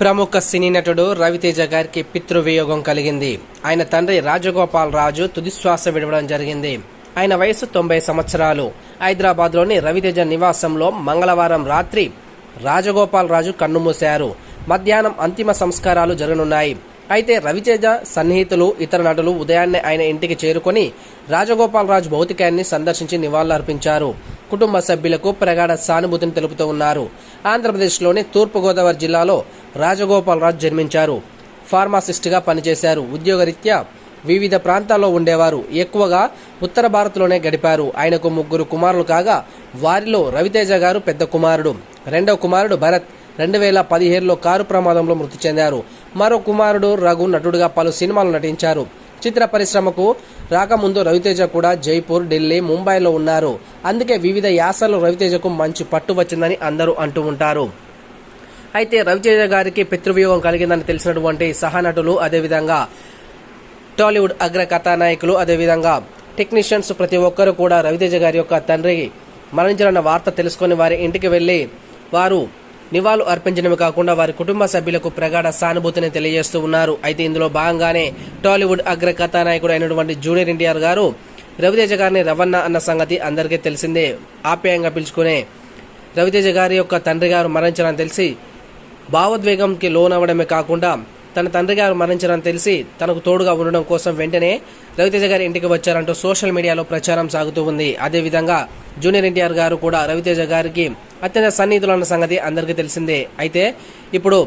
ప్రముఖ సినీ నటుడు రవితేజ గారికి పితృవియోగం కలిగింది. ఆయన తండ్రి రాజగోపాల్ రాజు తుదిశ్వాస విడవడం జరిగింది. ఆయన వయసు తొంభై సంవత్సరాలు. హైదరాబాద్లోని రవితేజ నివాసంలో మంగళవారం రాత్రి రాజగోపాల్ రాజు కన్నుమూశారు. మధ్యాహ్నం అంతిమ సంస్కారాలు జరగనున్నాయి. అయితే రవితేజ సన్నిహితులు ఇతర నటులు ఉదయాన్నే ఆయన ఇంటికి చేరుకొని రాజగోపాల్ రాజు భౌతికాన్ని సందర్శించి నివాళులర్పించారు. కుటుంబ సభ్యులకు ప్రగాఢ సానుభూతిని తెలుపుతూ ఉన్నారు. ఆంధ్రప్రదేశ్లోని తూర్పుగోదావరి జిల్లాలో రాజగోపాలరాజు జన్మించారు. ఫార్మాసిస్ట్గా పనిచేశారు. ఉద్యోగరీత్యా వివిధ ప్రాంతాల్లో ఉండేవారు. ఎక్కువగా ఉత్తర భారత్లోనే గడిపారు. ఆయనకు ముగ్గురు కుమారులు కాగా వారిలో రవితేజ గారు పెద్ద కుమారుడు. రెండవ కుమారుడు భరత్ రెండు వేల పదిహేడులో కారు ప్రమాదంలో మృతి చెందారు. మరో కుమారుడు రఘు నటుడుగా పలు సినిమాలు నటించారు. చిత్ర పరిశ్రమకు రాకముందు రవితేజ కూడా జైపూర్ ఢిల్లీ ముంబైలో ఉన్నారు. అందుకే వివిధ యాసల్లో రవితేజకు మంచి పట్టు వచ్చిందని అందరూ అంటూ ఉంటారు. అయితే రవితేజ గారికి పితృవియోగం కలిగిందని తెలిసినటువంటి సహనటులు అదేవిధంగా టాలీవుడ్ అగ్ర కథానాయకులు అదేవిధంగా టెక్నీషియన్స్ ప్రతి ఒక్కరూ కూడా రవితేజ గారి యొక్క తండ్రి మరణించాలన్న వార్త తెలుసుకొని వారి ఇంటికి వెళ్ళి వారు నివాళులు అర్పించడమే కాకుండా వారి కుటుంబ సభ్యులకు ప్రగాఢ సానుభూతిని తెలియజేస్తూ ఉన్నారు. అయితే ఇందులో భాగంగానే టాలీవుడ్ అగ్ర కథానాయకుడు అయినటువంటి జూనియర్ ఎన్టీఆర్ గారు రవితేజ గారిని రవణ అన్న సంగతి అందరికీ తెలిసిందే. ఆప్యాయంగా పిలుచుకునే రవితేజ గారి యొక్క తండ్రి గారు మరణించాలని తెలిసి భావోద్వేగంకి లోనవ్వడమే కాకుండా తన తండ్రి గారు మరణించారని తెలిసి తనకు తోడుగా ఉండడం కోసం వెంటనే రవితేజ గారి ఇంటికి వచ్చారంటూ సోషల్ మీడియాలో ప్రచారం సాగుతూ ఉంది. అదేవిధంగా జూనియర్ ఎన్టీఆర్ గారు కూడా రవితేజ గారికి అత్యంత సన్నిహితులన్న సంగతి అందరికీ తెలిసిందే. అయితే ఇప్పుడు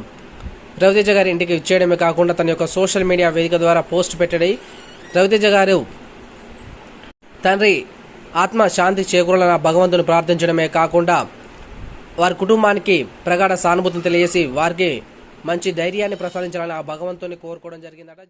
రవితేజ గారి ఇంటికి ఇచ్చేయడమే కాకుండా తన యొక్క సోషల్ మీడియా వేదిక ద్వారా పోస్ట్ పెట్టడి రవితేజ గారు తండ్రి ఆత్మ శాంతి చేకూరాలని భగవంతుని ప్రార్థించడమే కాకుండా వారి కుటుంబానికి ప్రగాఢ సానుభూతిని తెలియజేసి వారికి మంచి ధైర్యాన్ని ప్రసాదించాలని ఆ భగవంతుని కోరుకోవడం జరిగిందట.